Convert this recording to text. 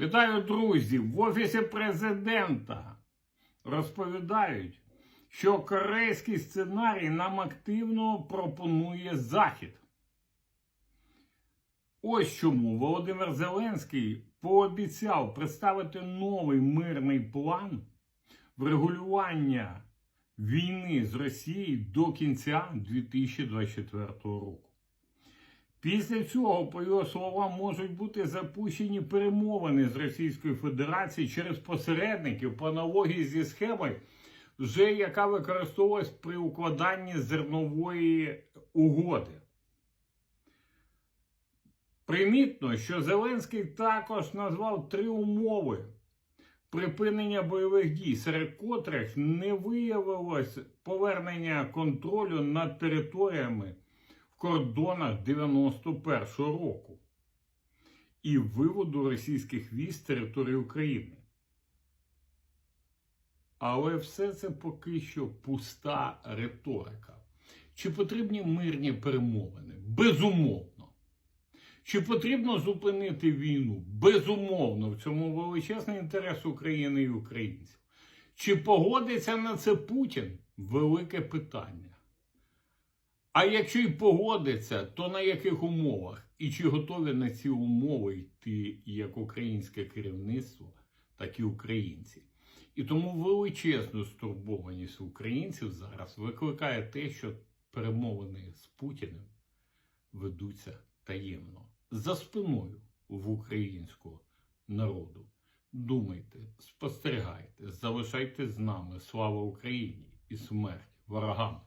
Вітаю, друзі! В Офісі президента розповідають, що корейський сценарій нам активно пропонує Захід. Ось чому Володимир Зеленський пообіцяв представити новий мирний план врегулювання війни з Росією до кінця 2024 року. Після цього, по його словам, можуть бути запущені перемовини з Російською Федерацією через посередників по аналогії зі схемою, вже яка використовувалась при укладанні зернової угоди. Примітно, що Зеленський також назвав три умови припинення бойових дій, серед котрих не виявилось повернення контролю над територіями кордонах 91-го року і виводу російських військ з території України. Але все це поки що пуста риторика. Чи потрібні мирні перемовини? Безумовно. Чи потрібно зупинити війну? Безумовно, в цьому величезний інтерес України і українців. Чи погодиться на це Путін? Велике питання. А якщо й погодиться, то на яких умовах? І чи готові на ці умови йти як українське керівництво, так і українці? І тому величезну стурбованість українців зараз викликає те, що перемовини з Путіним ведуться таємно за спиною в українського народу. Думайте, спостерігайте, залишайтесь з нами. Слава Україні і смерть ворогам!